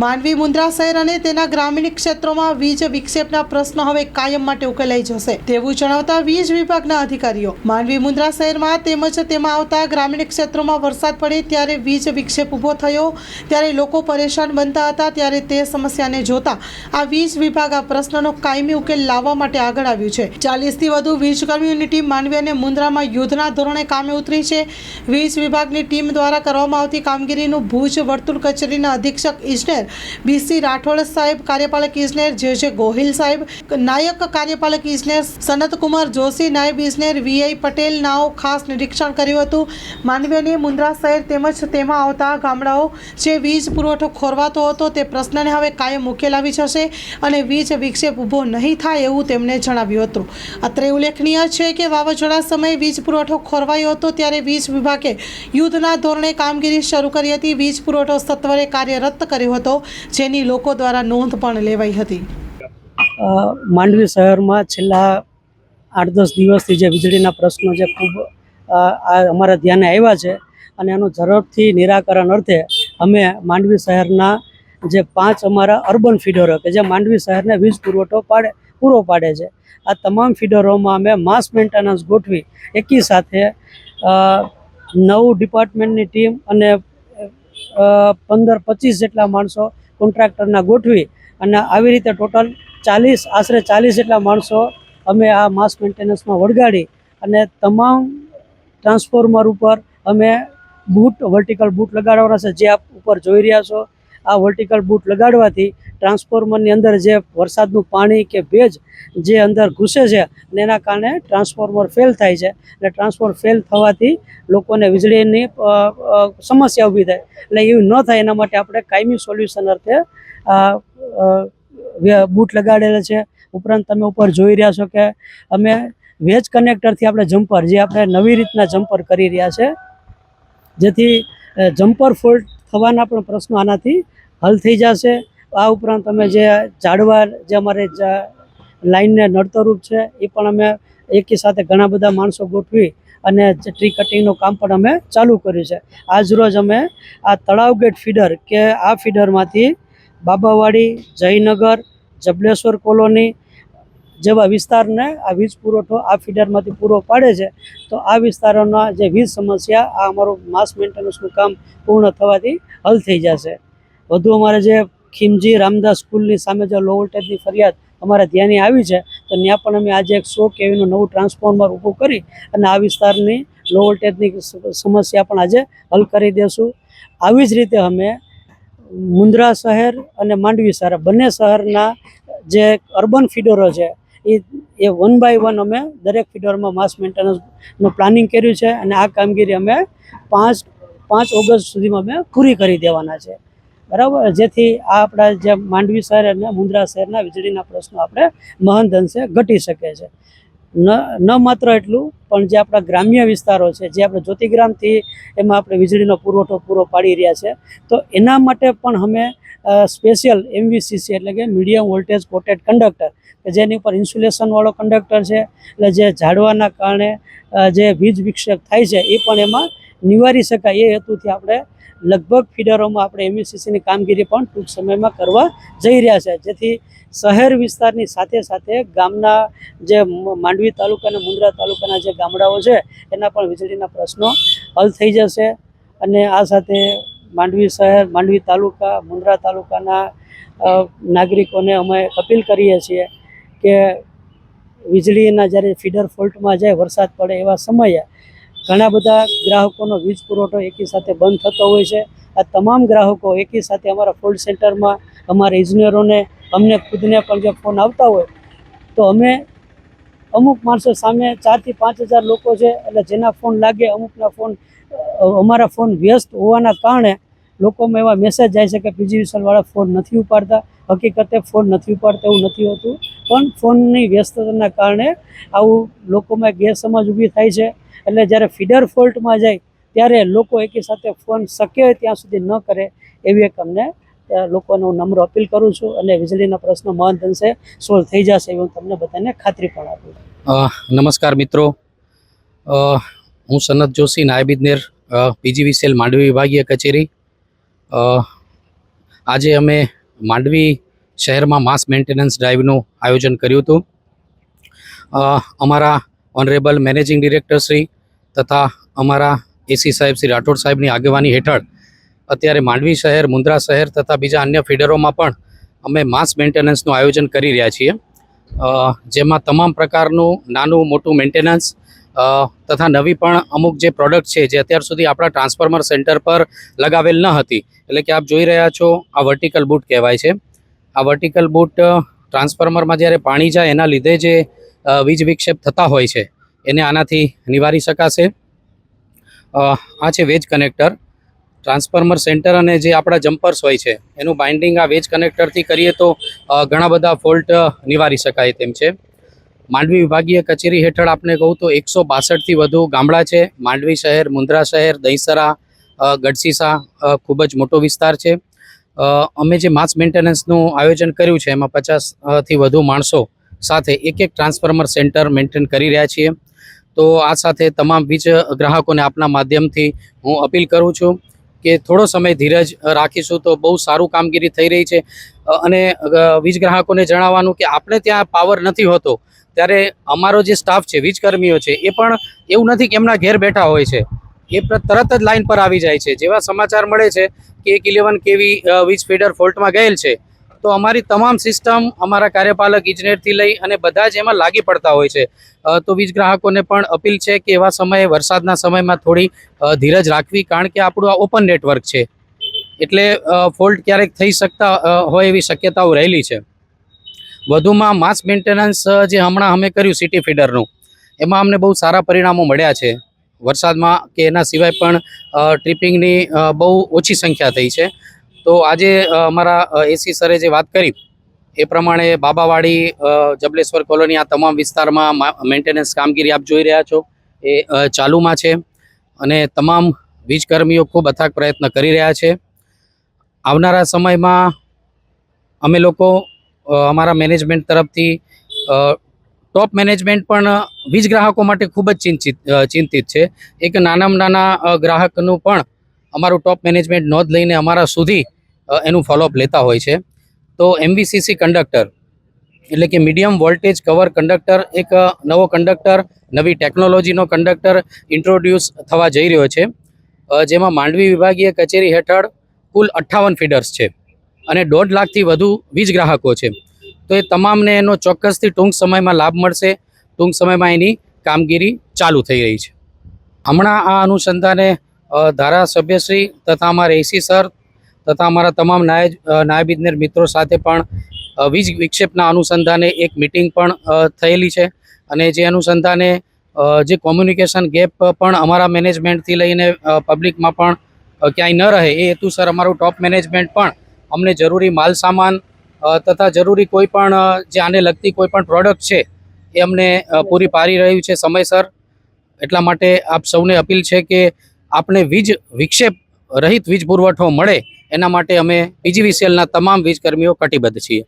માંડવી મુન્દ્રા શહેર અને તેના ગ્રામીણ ક્ષેત્રોમાં વીજ વિક્ષેપના પ્રશ્નો હવે કાયમ માટે ઉકેલાઈ જશે તેવું જણાવતા વીજ વિભાગના અધિકારીઓ. માંડવી મુન્દ્રા શહેરમાં તેમજ તેમાં આવતા ગ્રામીણ ક્ષેત્રોમાં વરસાદ પડે ત્યારે વીજ વિક્ષેપ ઊભો થયો. ત્યારે લોકો પરેશાન બનતા હતા, ત્યારે તે સમસ્યાને જોતા આ વીજ વિભાગ આ પ્રશ્નનો કાયમી ઉકેલ લાવવા માટે આગળ આવ્યું છે. ચાલીસથી વધુ વીજ કર્મીઓની ટીમ માંડવી અને મુન્દ્રામાં યુદ્ધના ધોરણે કામે ઉતરી છે. વીજ વિભાગની ટીમ દ્વારા કરવામાં આવતી કામગીરીનું ભુજ વર્તુળ કચેરીના અધિક્ષક ઇજનેર બીસી રાઠોડ સાહેબ, કાર્યપાલક ઇજનેર જે જે ગોહિલ સાહેબ, નાયક કાર્યપાલક ઇજનેર સનતકુમાર જોશી, નાયબ ઇજનેર વીઆઈ પટેલ નાઓ ખાસ નિરીક્ષણ કર્યું હતું. માંડવી અને મુન્દ્રા શહેર તેમજ તેમાં આવતા ગામડાઓ જે વીજ પુરવઠો ખોરવાતો હતો તે પ્રશ્નને હવે કાયમ ઉકેલ આવી જશે અને વીજ વિક્ષેપ ઊભો નહીં થાય એવું તેમણે જણાવ્યું હતું. અત્રે ઉલ્લેખનીય છે કે વાવાઝોડા સમયે વીજ પુરવઠો ખોરવાયો હતો ત્યારે વીજ વિભાગે યુદ્ધના ધોરણે કામગીરી શરૂ કરી હતી. વીજ પુરવઠો સત્વરે કાર્યરત કર્યો હતો. જેની લોકો દ્વારા નોંધ પણ લેવાઈ હતી. માંડવી શહેરમાં છેલ્લા આઠ દસ દિવસથી જે વીજળીના પ્રશ્નો જે ખૂબ અમારા ધ્યાને આવ્યા છે અને એનું ઝડપથી નિરાકરણ અર્થે અમે માંડવી શહેરના જે પાંચ અમારા અર્બન ફીડરો કે જે માંડવી શહેરને વીજ પુરવઠો પાડે, પૂરો પાડે છે. આ તમામ ફીડરોમાં અમે માસ મેન્ટેનન્સ ગોઠવી, એકી સાથે નવ ડિપાર્ટમેન્ટની ટીમ અને પંદર, પચીસ જેટલા માણસો કોન્ટ્રાક્ટરના ગોઠવી અને આવી રીતે ટોટલ ચાલીસ, આશરે ચાલીસ જેટલા માણસો અમે આ માસ મેન્ટેનન્સમાં વળગાડી અને તમામ ટ્રાન્સફોર્મર ઉપર અમે બૂટ, વર્ટિકલ બૂટ લગાડવાના છે. જે આપ ઉપર જોઈ રહ્યા છો, આ વર્ટિકલ બૂટ લગાડવાથી ટ્રાન્સફોર્મરની અંદર જે વરસાદનું પાણી કે ભેજ જે અંદર ઘૂસે છે અને એના કારણે ટ્રાન્સફોર્મર ફેલ થાય છે અને ટ્રાન્સફોર્મર ફેલ થવાથી લોકોને વીજળીની સમસ્યા ઊભી થાય. એટલે એવું ન થાય એના માટે આપણે કાયમી સોલ્યુશન અર્થે બૂટ લગાડેલા છે. ઉપરાંત તમે ઉપર જોઈ રહ્યા છો કે અમે વેજ કનેક્ટરથી આપણે જમ્પર, જે આપણે નવી રીતના જમ્પર કરી રહ્યા છે, જેથી જમ્પર ફોલ્ટ થવાના પણ પ્રશ્નો આનાથી હલ થઈ જશે. આ ઉપરાંત અમે જે ઝાડવા, જે અમારે લાઈનને નડતરરૂપ છે, એ પણ અમે એકી સાથે ઘણા બધા માણસો ગોઠવી અને ટ્રી કટિંગનું કામ પણ અમે ચાલુ કર્યું છે. આજરોજ અમે આ તળાવ ગેટ ફીડર કે આ ફીડરમાંથી બાબાવાડી, જયનગર, જબલેશ્વર કોલોની જેવા વિસ્તારને આ વીજ પુરવઠો આ ફીડરમાંથી પૂરો પાડે છે, તો આ વિસ્તારોના જે વીજ સમસ્યા, આ અમારું માસ મેન્ટેનન્સનું કામ પૂર્ણ થવાથી હલ થઈ જશે. વધુ અમારે જે ખીમજી રામદાસ સ્કૂલની સામે જે લો વોલ્ટેજની ફરિયાદ અમારા ધ્યાને આવી છે, તો ત્યાં પણ અમે આજે એક સો કેવીનું નવું ટ્રાન્સફોર્મર ઊભું કરી અને આ વિસ્તારની લો વોલ્ટેજની સમસ્યા પણ આજે હલ કરી દેશું. આવી જ રીતે અમે મુન્દ્રા શહેર અને માંડવી શહેર, બંને શહેરના જે અર્બન ફીડરો છે, એ એ વન બાય વન અમે દરેક ફીડરમાં માસ મેન્ટેનન્સનું પ્લાનિંગ કર્યું છે અને આ કામગીરી અમે પાંચ પાંચ ઓગસ્ટ સુધીમાં અમે પૂરી કરી દેવાના છે. બરાબર? જેથી આ આપણા જે માંડવી શહેર અને મુન્દ્રા શહેરના વીજળીના પ્રશ્નો આપણે મહંત અંશે ઘટી શકે છે. ન ન માત્ર એટલું, પણ જે આપણા ગ્રામ્ય વિસ્તારો છે, જે આપણે જ્યોતિગ્રામથી એમાં આપણે વીજળીનો પુરવઠો પૂરો પાડી રહ્યા છે, તો એના માટે પણ અમે સ્પેશિયલ એમવીસીસી એટલે કે મીડિયમ વોલ્ટેજ કોટેડ કંડક્ટર, કે જેની ઉપર ઇન્સ્યુલેશનવાળો કંડક્ટર છે, એટલે જે ઝાડવાના કારણે જે વીજ વિક્ષેપ થાય છે, એ પણ એમાં નિવારી શકાય. એ હેતુથી આપણે લગભગ ફીડરોમાં આપણે એમવીસીસીની કામગીરી પણ ટૂંક સમયમાં કરવા જઈ રહ્યા છે. જેથી શહેર વિસ્તારની સાથે સાથે ગામના જે માંડવી તાલુકા અને મુન્દ્રા તાલુકાના જે ગામડાઓ છે, એના પણ વીજળીના પ્રશ્નો હલ થઈ જશે. અને આ સાથે માંડવી શહેર, માંડવી તાલુકા મુન્દ્રા તાલુકાના નાગરિકોને અમે અપીલ કરીએ છીએ કે વીજળીના જ્યારે ફીડર ફોલ્ટમાં જાય, વરસાદ પડે એવા સમયે ઘણા બધા ગ્રાહકોનો વીજ પુરવઠો એકી સાથે બંધ થતો હોય છે. આ તમામ ગ્રાહકો એકી સાથે અમારા ફોલ્ટ સેન્ટરમાં, અમારા ઇજનેરોને, અમને ખુદને પણ જો ફોન આવતા હોય, તો અમે અમુક માણસો સામે ચારથી પાંચ હજાર લોકો છે, એટલે જેના ફોન લાગે અમુકના ફોન અમારા ફોન વ્યસ્ત હોવાના કારણે લોકોમાં એવા મેસેજ જાય છે કે પીજીવીસલવાળા ફોન નથી ઉપાડતા. હકીકતે ફોન નથી ઉપાડતા એવું નથી હોતું. પણ ફોનની વ્યસ્તતાના કારણે આવું લોકોમાં ગેરસમજ ઊભી થાય છે. એટલે જ્યારે ફીડર ફોલ્ટમાં જાય, ત્યારે લોકો એકી સાથે ફોન શક્ય હોય ત્યાં સુધી ન કરે, એવી એક અમને લોકોને હું નમ્ર અપીલ કરું છું અને વીજળીના પ્રશ્નો મહંત અંશે સોલ્વ થઈ જશે એવું તમને બધાને ખાતરી પણ આપું નમસ્કાર મિત્રો. હું સનત જોશી, નાયબ ઇજનેર પીજીવીસીએલ માંડવી વિભાગીય કચેરી. આજે અમે માંડવી શહેરમાં માસ મેન્ટેનન્સ ડ્રાઈવનું આયોજન કર્યું હતું. અમારા ઓનરેબલ મેનેજિંગ ડિરેક્ટર શ્રી તથા અમારા એસી સાહેબ શ્રી રાઠોડ સાહેબની આગેવાની હેઠળ અત્યારે માંડવી શહેર મુન્દ્રા શહેર તથા બીજા અન્ય ફીડરોમાં પણ અમે માસ મેન્ટેનન્સનું આયોજન કરી રહ્યા છીએ. જેમાં તમામ પ્રકારનું નાનું મોટું મેન્ટેનન્સ તથા નવી પણ અમુક જે પ્રોડક્ટ છે જે અત્યાર સુધી આપણા ટ્રાન્સફોર્મર સેન્ટર પર લગાવેલ ન હતી, એટલે કે આપ જોઈ રહ્યા છો આ વર્ટિકલ બૂટ કહેવાય છે. આ વર્ટિકલ બૂટ ટ્રાન્સફોર્મરમાં જ્યારે પાણી જાય એના લીધે જે વીજ વિક્ષેપ થતા હોય છે એને આનાથી નિવારી શકાશે. આ છે વેજ કનેક્ટર. ટ્રાન્સફોર્મર સેન્ટર અને જે આપણા જમ્પર્સ હોય છે, એનું બાઇન્ડિંગ આ વેજ કનેક્ટરથી કરીએ તો ઘણા બધા ફોલ્ટ નિવારી શકાય તેમ છે. માંડવી વિભાગીય કચેરી હેઠળ આપણે કહું તો એકસો બાસઠથી વધુ ગામડા છે. માંડવી શહેર મુન્દ્રા શહેર, દહીસરા ગઢસીસા ખૂબ જ મોટો વિસ્તાર છે. અમે જે માસ મેન્ટેનન્સનું આયોજન કર્યું છે, એમાં પચાસથી વધુ માણસો સાથે એક એક ટ્રાન્સફોર્મર સેન્ટર મેન્ટેન કરી રહ્યા છીએ. તો આ સાથે તમામ વીજ ગ્રાહકોને આપના માધ્યમથી હું અપીલ કરું છું કે થોડો સમય ધીરજ રાખીશું તો બહુ સારું કામગીરી થઈ રહી છે. અને વીજ ગ્રાહકોને જણાવવાનું કે આપણે ત્યાં પાવર નથી હોતો, ત્યારે અમારો જે સ્ટાફ છે વીજકર્મીઓ છે, એ પણ એવું નથી કે એમના ઘેર બેઠા હોય છે. એ તરત જ લાઈન પર આવી જાય છે. જેવા સમાચાર મળે છે કે એક ઇલેવન કેવી વીજ ફીડર ફોલ્ટમાં ગયેલ છે તો અમારી તમામ સિસ્ટમ અમારા કાર્યપાલક ઇજનેરથી લઈ અને બધા જ એમાં લાગી પડતા હોય છે. તો વીજ ગ્રાહકોને પણ અપીલ છે કે એવા સમયે, વરસાદના સમયમાં થોડી ધીરજ રાખવી, કારણ કે આપણું આ ઓપન નેટવર્ક છે. એટલે ફોલ્ટ ક્યારેક થઈ શકતા હોય એવી શક્યતાઓ રહેલી છે. વધુમાં માસ મેન્ટેનન્સ જે હમણાં અમે કર્યું સિટી ફીડરનું એમાં અમને બહુ સારા પરિણામો મળ્યા છે. વરસાદમાં કે એના સિવાય પણ ટ્રીપિંગની બહુ ઓછી સંખ્યા થઈ છે. તો આજે અમારા એસી સરે જે વાત કરી, એ પ્રમાણે બાબાવાડી જબલેશ્વર કોલોની આ તમામ વિસ્તારમાં મેન્ટેનન્સ કામગીરી આપ જોઈ રહ્યા છો. એ ચાલુમાં છે અને તમામ વીજકર્મીઓ ખૂબ અથાગ પ્રયત્ન કરી રહ્યા છે. આવનારા સમયમાં અમે લોકો અમારા મેનેજમેન્ટ તરફથી ટોપ મેનેજમેન્ટ પણ વીજ ગ્રાહકો માટે ખૂબ જ ચિંતિત ચિંતિત છે. એક નાનામાં નાના ગ્રાહકનું પણ અમારું ટોપ મેનેજમેન્ટ નોંધ લઈને અમારા સુધી એનું ફોલોઅપ લેતા હોય છે. તો એમવીસીસી કંડક્ટર એટલે કે મીડિયમ વોલ્ટેજ કવર કંડક્ટર એક નવો કંડક્ટર નવી ટેકનોલોજીનો કંડક્ટર ઇન્ટ્રોડ્યુસ થવા જઈ રહ્યો છે. જેમાં માંડવી વિભાગીય કચેરી હેઠળ કુલ અઠ્ઠાવન ફીડર્સ છે અને દોઢ લાખથી વધુ વીજ ગ્રાહકો છે. તો એ તમામને એનો ચોક્કસથી ટૂંક સમયમાં લાભ મળશે. ટૂંક સમયમાં એની કામગીરી ચાલુ થઈ રહી છે. હમણાં આ અનુસંધાને ધારાસભ્યશ્રી તથા અમારા એસી સર તથા અમારા તમામ નાયબ અ, નાયબ ઇજનેર મિત્રો સાથે પણ વીજ વિક્ષેપના અનુસંધાને એક મિટિંગ પણ થયેલી છે. અને જે અનુસંધાને જે કોમ્યુનિકેશન ગેપ પણ અમારા મેનેજમેન્ટથી લઈને પબ્લિકમાં પણ ક્યાંય ન રહે એ હેતુસર અમારું ટોપ મેનેજમેન્ટ પણ અમને જરૂરી માલ સામાન તથા જરૂરી કોઈ પણ જે આને લગતી કોઈ પણ પ્રોડક્ટ છે એ અમને પૂરી પાડી રહ્યું છે સમયસર. એટલા માટે આપ સૌને અપીલ છે કે આપણે વીજ વિક્ષેપ રહિત વીજ પુરવઠો મળે એના માટે અમે પીજીવીસીએલના તમામ વીજકર્મીઓ કટિબદ્ધ છીએ.